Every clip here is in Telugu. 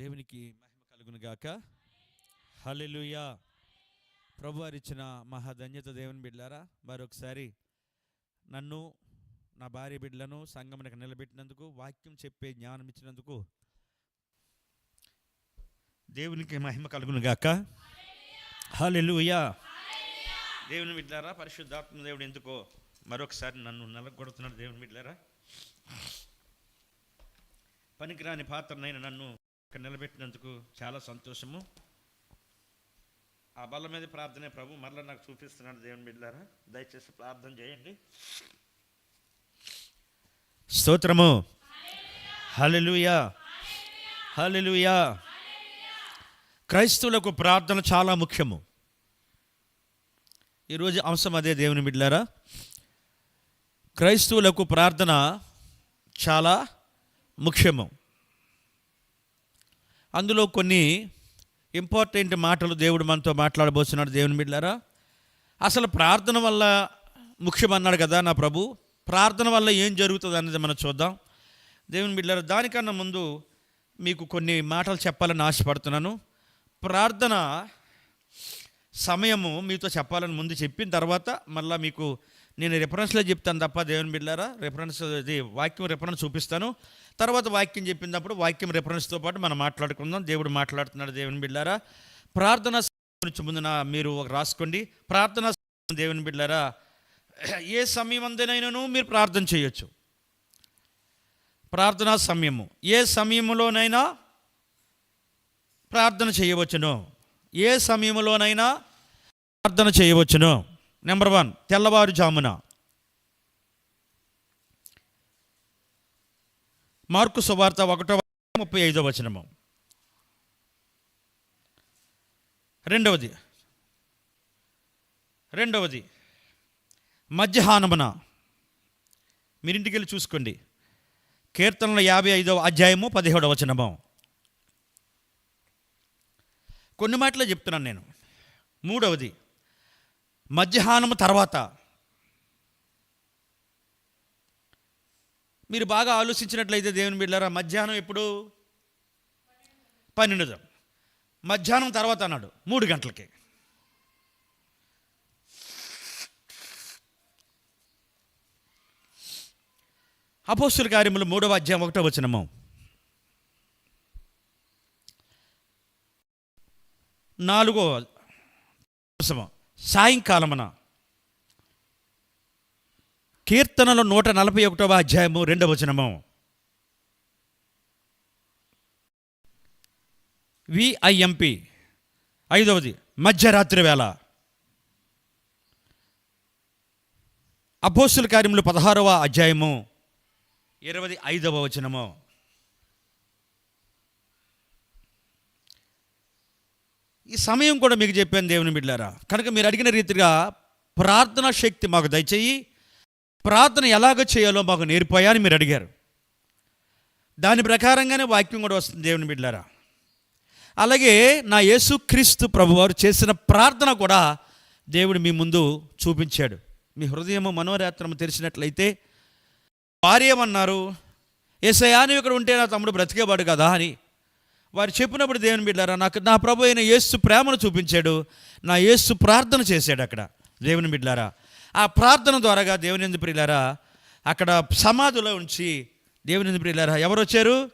దేవునికి మహిమ కలుగును గాక. హల్లెలూయా. ప్రభు వారిచ్చిన మహాధన్యత దేవుని బిడ్డారా మరొకసారి నన్ను నా భార్య బిడ్డలను సంగమునకు నిలబెట్టినందుకు వాక్యం చెప్పే జ్ఞానం ఇచ్చినందుకు దేవునికి మహిమ కలుగును గాక. హల్లెలూయా. దేవుని బిడ్డారా పరిశుద్ధాత్మ దేవుడు ఎందుకో మరొకసారి నన్ను నలగొడుతున్నాడు దేవుని బిడ్డారా పనికిరాని పాత్రనైన నన్ను ఇక్కడ నిలబెట్టినందుకు చాలా సంతోషము. ఆ బల్ల మీద ప్రార్థనే ప్రభు మరలా నాకు చూపిస్తున్నాడు దేవుని బిడ్డారా. దయచేసి ప్రార్థన చేయండి. స్తోత్రము. హల్లెలూయా. హల్లెలూయా. క్రైస్తవులకు ప్రార్థన చాలా ముఖ్యము. ఈరోజు అంశం అదే దేవుని బిడ్డారా. క్రైస్తవులకు ప్రార్థన చాలా ముఖ్యము. అందులో కొన్ని ఇంపార్టెంట్ మాటలు దేవుడు మనతో మాట్లాడబోతున్నాడు దేవుని బిడ్డారా అసలు ప్రార్థన వల్ల ముఖ్యమన్నాడు కదా నా ప్రభు. ప్రార్థన వల్ల ఏం జరుగుతుంది అనేది మనం చూద్దాం. దేవుని బిడ్డారా దానికన్నా ముందు మీకు కొన్ని మాటలు చెప్పాలని ఆశపడుతున్నాను. ప్రార్థన సమయము మీతో చెప్పాలని ముందు చెప్పిన తర్వాత మళ్ళీ మీకు నేను రెఫరెన్స్లో చెప్తాను తప్ప దేవుని బిడ్డారా రిఫరెన్స్ ఇది వాక్యం రెఫరెన్స్ చూపిస్తాను. తర్వాత వాక్యం చెప్పినప్పుడు వాక్యం రిఫరెన్స్తో పాటు మనం మాట్లాడుకుందాం. దేవుడు మాట్లాడుతున్నాడు దేవుని బిడ్డారా ప్రార్థన గురించి ముందు మీరు రాసుకోండి. ప్రార్థన దేవుని బిడ్డారా ఏ సమయం అందనైనాను మీరు ప్రార్థన చేయొచ్చు. ప్రార్థనా సమయము ఏ సమయంలోనైనా ప్రార్థన చేయవచ్చును. ఏ సమయంలోనైనా ప్రార్థన చేయవచ్చును. నెంబర్ వన్ తెల్లవారుజామున. మార్కు సువార్త ఒకటో ముప్పై ఐదో వచనము. రెండవది రెండవది మధ్యాహ్నమున. మీరింటికి వెళ్ళి చూసుకోండి. కీర్తనల యాభై ఐదవ అధ్యాయము పదిహేడవ వచనము. కొన్ని మాటలే చెప్తున్నాను నేను. మూడవది మధ్యాహ్నం తర్వాత. మీరు బాగా ఆలోచించినట్లయితే దేవుని బిడ్డారా మధ్యాహ్నం ఎప్పుడు? పన్నెండు. మధ్యాహ్నం తర్వాత అన్నాడు మూడు గంటలకి. అపోస్తుల కార్యములు మూడవ అధ్యాయం ఒకటో వచనము. నాలుగో సాయంకాలమున కీర్తనలో నూట నలభై ఒకటవ అధ్యాయము రెండవ వచనము. విఐఎంపి ఐదవది మధ్యరాత్రి వేళ. అపోస్తుల కార్యములు పదహారవ అధ్యాయము ఇరవై ఐదవ వచనము. ఈ సమయం కూడా మీకు చెప్పాను దేవుని బిడ్డారా కనుక మీరు అడిగిన రీతిగా ప్రార్థన శక్తి మాకు దయచేయి. ప్రార్థన ఎలాగ చేయాలో మాకు నేర్పోయాని మీరు అడిగారు. దాని ప్రకారంగానే వాక్యం కూడా వస్తుంది దేవుని బిడ్డారా అలాగే నా యేసుక్రీస్తు ప్రభువారు చేసిన ప్రార్థన కూడా దేవుడు మీ ముందు చూపించాడు. మీ హృదయము మనోరాత్రము తెరిచినట్లయితే వారేమన్నారు? ఏసయా ఇక్కడ ఉంటే నా తమ్ముడు బ్రతికేవాడు కదా అని. వారు చెప్పినప్పుడు దేవుని బిడ్డారా నాకు నా ప్రభు అయిన యేసు ప్రేమను చూపించాడు. నా యేసు ప్రార్థన చేశాడు అక్కడ. దేవుని బిడ్డారా ఆ ప్రార్థన ద్వారాగా దేవుని ఎందు ప్రియులారా అక్కడ సమాధిలో ఉంచి దేవుని ఎందు ప్రియులారా ఎవరు వచ్చారు?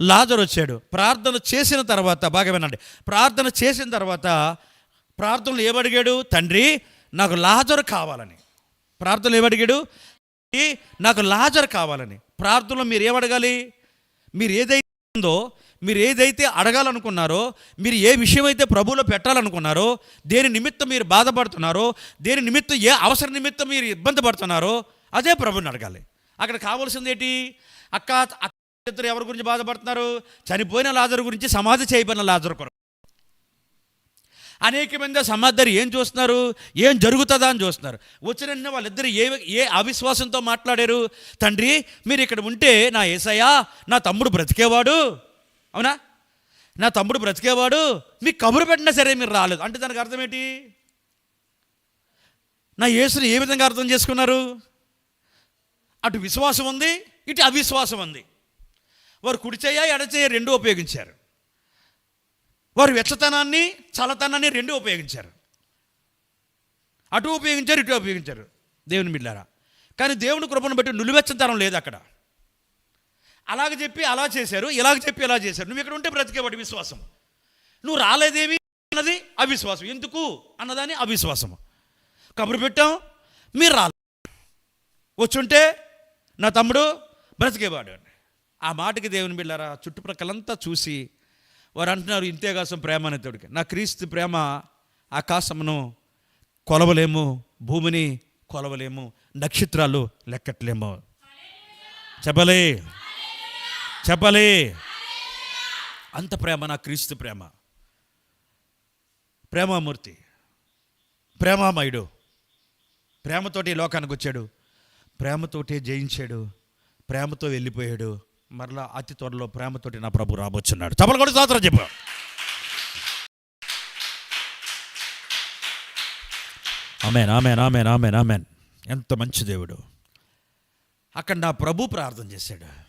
లాజర్ వచ్చాడు. ప్రార్థన చేసిన తర్వాత బాగా వినండి. ప్రార్థన చేసిన తర్వాత ప్రార్థనలు ఏమడిగాడు తండ్రి నాకు లాజరు కావాలని. ప్రార్థనలు ఏమడిగాడు నాకు లాజర్ కావాలని. ప్రార్థనలో మీరు ఏమడగాలి మీరు ఏదైతే ఉందో మీరు ఏదైతే అడగాలనుకున్నారో మీరు ఏ విషయమైతే ప్రభువులో పెట్టాలనుకున్నారో దేని నిమిత్తం మీరు బాధపడుతున్నారో దేని నిమిత్తం ఏ అవసర నిమిత్తం మీరు ఇబ్బంది పడుతున్నారో అదే ప్రభుని అడగాలి. అక్కడ కావాల్సింది ఏంటి? అక్క అక్క ఇద్దరు ఎవరి గురించి బాధపడుతున్నారు? చనిపోయిన లాజరు గురించి సమాధి చేయబడిన లాజరు కొరకు. అనేక మంది సమాధారు ఏం చూస్తున్నారు? ఏం జరుగుతుందా అని చూస్తున్నారు. వచ్చిన వాళ్ళిద్దరు ఏ ఏ అవిశ్వాసంతో మాట్లాడారు? తండ్రి మీరు ఇక్కడ ఉంటే నా ఏసయ్యా నా తమ్ముడు బ్రతికేవాడు. అవునా? నా తమ్ముడు బ్రతికేవాడు మీకు కబురు పెట్టినా సరే మీరు రాలేదు. అంటే దానికి అర్థం ఏంటి? నా యేసుని ఏ విధంగా అర్థం చేసుకున్నారు? అటు విశ్వాసం ఉంది ఇటు అవిశ్వాసం ఉంది. వారు కుడిచేయ ఎడచేయ రెండు ఉపయోగించారు. వారు వెచ్చతనాన్ని చల్లతనాన్ని రెండు ఉపయోగించారు. అటు ఉపయోగించారు ఇటు ఉపయోగించారు. దేవుని బిడ్డారా కానీ దేవుని కృపను బట్టి నులివెచ్చతనం లేదు అక్కడ. అలాగ చెప్పి అలా చేశారు ఇలాగ చెప్పి ఇలా చేశారు. నువ్వు ఇక్కడ ఉంటే బ్రతికేవాడి విశ్వాసం. నువ్వు రాలేదేమి అన్నది అవిశ్వాసం. ఎందుకు? అన్నదాని అవిశ్వాసం కబురు పెట్టాం మీరు రాలే. వచ్చుంటే నా తమ్ముడు బ్రతికేవాడు అని. ఆ మాటకి దేవుని బిళ్ళారా చుట్టుప్రక్కలంతా చూసి వారు అంటున్నారు ఇంతేకాసం ప్రేమ అనే తోడికి నా క్రీస్తు ప్రేమ ఆకాశమును కొలవలేము భూమిని కొలవలేము నక్షత్రాలు లెక్కట్లేము. చెప్పలే? చెప్పలే. అంత ప్రేమ నా క్రీస్తు ప్రేమ. ప్రేమామూర్తి. ప్రేమామయుడు. ప్రేమతోటి లోకానికి వచ్చాడు. ప్రేమతోటే జయించాడు. ప్రేమతో వెళ్ళిపోయాడు. మరలా అతి త్వరలో ప్రేమతోటి నా ప్రభు రాబోచున్నాడు. చప్పలు కూడా సాత్రం చెప్పు. Amen amen amen amen amen. ఎంత మంచి దేవుడు. అక్కడ నా ప్రభు ప్రార్థన చేశాడు.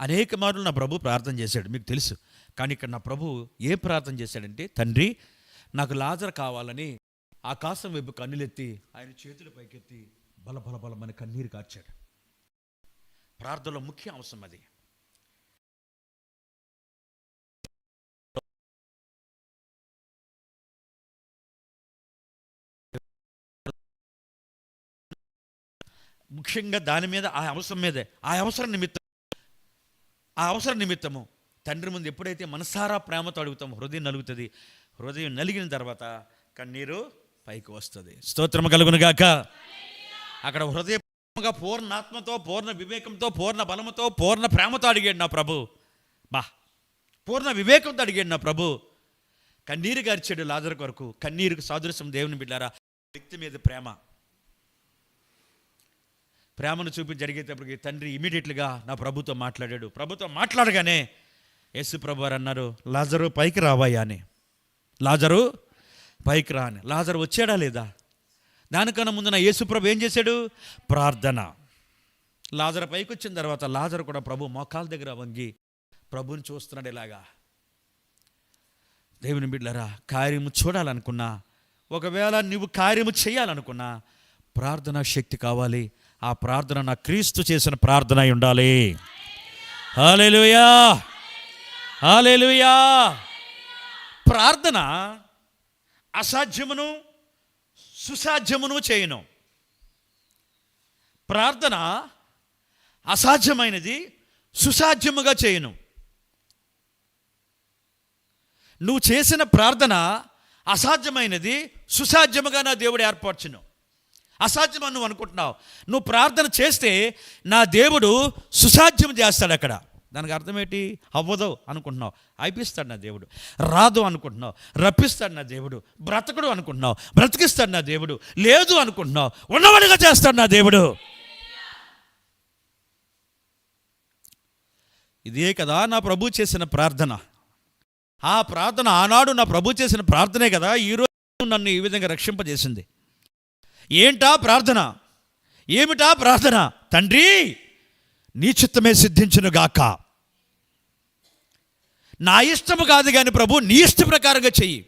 అనేక మార్లు నా ప్రభు ప్రార్థన చేశాడు మీకు తెలుసు. కానీ ఇక్కడ నా ప్రభు ఏ ప్రార్థన చేశాడంటే తండ్రి నాకు లాజర్ కావాలని ఆకాశం వైపు కన్నులెత్తి ఆయన చేతులు పైకెత్తి బల బల బలమని కన్నీరు కార్చాడు. ప్రార్థనలో ముఖ్య అంశం అది. ముఖ్యంగా దాని మీద ఆ అవసరం మీదే ఆ అవసరం నిమిత్తం ఆ అవసర నిమిత్తము తండ్రి ముందు ఎప్పుడైతే మనసారా ప్రేమతో అడుగుతామో హృదయం నలుగుతుంది. హృదయం నలిగిన తర్వాత కన్నీరు పైకి వస్తుంది. స్తోత్రము కలుగునుగాక అక్కడ హృదయంగా పూర్ణాత్మతో పూర్ణ వివేకంతో పూర్ణ బలముతో పూర్ణ ప్రేమతో అడిగాడు నా ప్రభు. బా పూర్ణ వివేకంతో అడిగాడు నా ప్రభు. కన్నీరు గారిచాడు లాజర్ కొరకు. కన్నీరుకు సాదృశ్యం దేవుని బిడ్డారా. వ్యక్తి మీద ప్రేమ. ప్రేమను చూపి జరిగేటప్పటికి తండ్రి ఇమీడియట్లుగా నా ప్రభుతో మాట్లాడాడు. ప్రభుతో మాట్లాడగానే యేసు ప్రభు వారు అన్నారు లాజరు పైకి రావయ్యా అని. లాజరు పైకి రా అని. లాజరు వచ్చాడా లేదా? దానికన్నా ముందు నా యేసుప్రభు ఏం చేశాడు? ప్రార్థన. లాజర్ పైకి వచ్చిన తర్వాత లాజరు కూడా ప్రభు మోకాల దగ్గర వంగి ప్రభుని చూస్తున్నాడు ఇలాగా. దేవుని బిడ్డరా కార్యము చూడాలనుకున్నా ఒకవేళ నువ్వు కార్యము చేయాలనుకున్నా ప్రార్థనా శక్తి కావాలి. ఆ ప్రార్థన నా క్రీస్తు చేసిన ప్రార్థన అయి ఉండాలి. హాలేలుయా హాలేలుయా ప్రార్థన అసాధ్యమును సుసాధ్యమును చేయను. ప్రార్థన అసాధ్యమైనది సుసాధ్యముగా చేయను. నువ్వు చేసిన ప్రార్థన అసాధ్యమైనది సుసాధ్యముగా నా దేవుడు ఏర్పరచును. అసాధ్యమని నువ్వు అనుకుంటున్నావు? నువ్వు ప్రార్థన చేస్తే నా దేవుడు సుసాధ్యం చేస్తాడు అక్కడ. దానికి అర్థం ఏంటి అవ్వదు అనుకుంటున్నావు. అయిపిస్తాడు నా దేవుడు. రాదు అనుకుంటున్నావు. రప్పిస్తాడు నా దేవుడు. బ్రతకడు అనుకుంటున్నావు. బ్రతికిస్తాడు నా దేవుడు. లేదు అనుకుంటున్నావు. ఉన్నవాడిగా చేస్తాడు నా దేవుడు. ఇదే కదా నా ప్రభు చేసిన ప్రార్థన. ఆ ప్రార్థన ఆనాడు నా ప్రభు చేసిన ప్రార్థనే కదా ఈరోజు నన్ను ఈ విధంగా రక్షింపజేసింది. ఏంటా ప్రార్థన? ఏమిటా ప్రార్థన? తండ్రి నీ చిత్తమే సిద్ధించును గాక. నా ఇష్టము కాదు కానీ ప్రభు నీ ఇష్ట ప్రకారంగా చెయ్యి.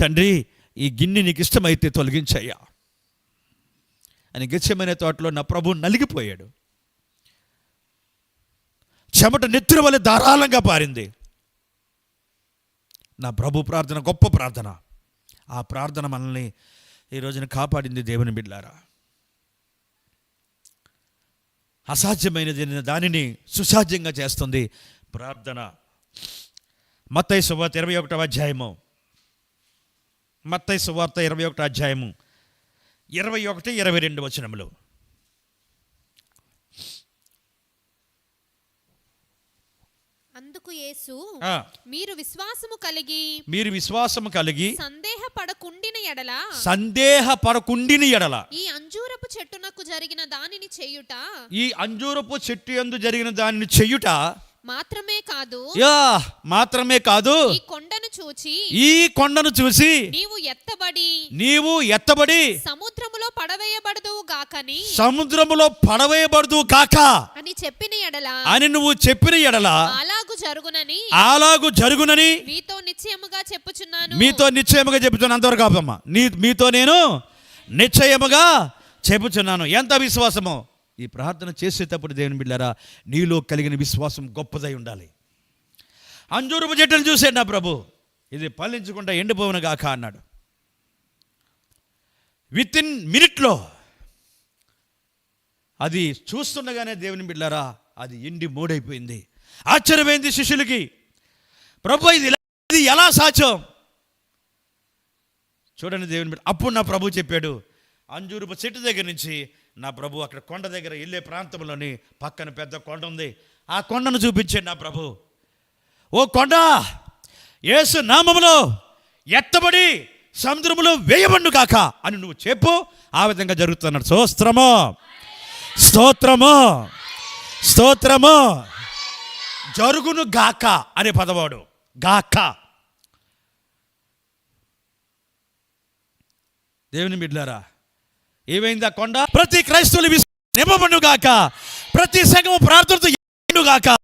తండ్రి ఈ గిన్నె నీకు ఇష్టమైతే తొలగించయ్యా. అని గెచ్చమైన తోటలో నా ప్రభు నలిగిపోయాడు. చెమట నెత్తురు వల్ల ధారాళంగా పారింది. నా ప్రభు ప్రార్థన గొప్ప ప్రార్థన. ఆ ప్రార్థన మనల్ని ఈ రోజున కాపాడింది దేవుని బిడ్లారా. అసాధ్యమైనది దానిని సుసాధ్యంగా చేస్తుంది ప్రార్థన. మత్తై సువార్త ఇరవై ఒకటవ అధ్యాయము. మత్తై సువార్త ఇరవై ఒకటో అధ్యాయము. ఇరవై ఒకటి ఇరవై రెండు వచనములు. అందుకు యేసు? మీరు విశ్వాసము కలిగి మీరు విశ్వాసము కలిగి సందేహపడకుండిన ఎడల సందేహపడకుండిని ఎడల ఈ అంజూరపు చెట్టునకు జరిగిన దానిని చేయుట ఈ అంజూరపు చెట్టు యందు జరిగిన దానిని చెయ్యుట మాత్రమే కాదు యా మాత్రమే కాదు ఈ కొండను చూచి ఈ కొండను చూసి నీవు ఎత్తబడి నీవు ఎత్తబడి సముద్రములో పడవేయబడదువు గాకని. సముద్రములో పడవేయబడదు కాక. అని చెప్పిన ఎడల అని నువ్వు చెప్పిన ఎడల అలాగు జరుగునని అలాగు జరుగునని మీతో నిశ్చయముగా చెప్పుచున్నాను. మీతో నిశ్చయముగా చెబుతున్నాను అంతవరకు ఆపమ్మా నీ మీతో నేను నిశ్చయముగా చెబుతున్నాను ఎంత విశ్వాసమో? ఈ ప్రార్థన చేసేటప్పుడు దేవుని బిడ్డారా నీలో కలిగిన విశ్వాసం గొప్పదై ఉండాలి. అంజూరపు చెట్టును చూసాడు నా ప్రభు. ఇది పల్లించకుండా ఎండిపోవును గాక అన్నాడు. విత్ ఇన్ మినిట్లో అది చూస్తుండగానే దేవుని బిడ్డారా అది ఎండి మూడైపోయింది. ఆశ్చర్యమైంది శిష్యులకి ప్రభు ఇది ఇది ఎలా సాధ్యం? చూడండి దేవుని బిడ్డ అప్పుడు నా ప్రభు చెప్పాడు అంజూరుపు చెట్టు దగ్గర నుంచి నా ప్రభు అక్కడ కొండ దగ్గర వెళ్ళే ప్రాంతంలోని పక్కన పెద్ద కొండ ఉంది. ఆ కొండను చూపించాడు నా ప్రభు. ఓ కొండ ఏసు నామములో ఎత్తబడి సముద్రములో వేయబండు కాక అని నువ్వు చెప్పు. ఆ విధంగా జరుగుతున్నాడు. స్తోత్రము. స్తోత్రము. స్తోత్రము. జరుగును గాక అనే పదవాడు. గాక. దేవుని బిడ్లారా ఏమైంది ఆ కొండ? ప్రతి క్రైస్తవులు నిమ్మబడును గాక. ప్రతి సంఘము ప్రార్థనతో గాక.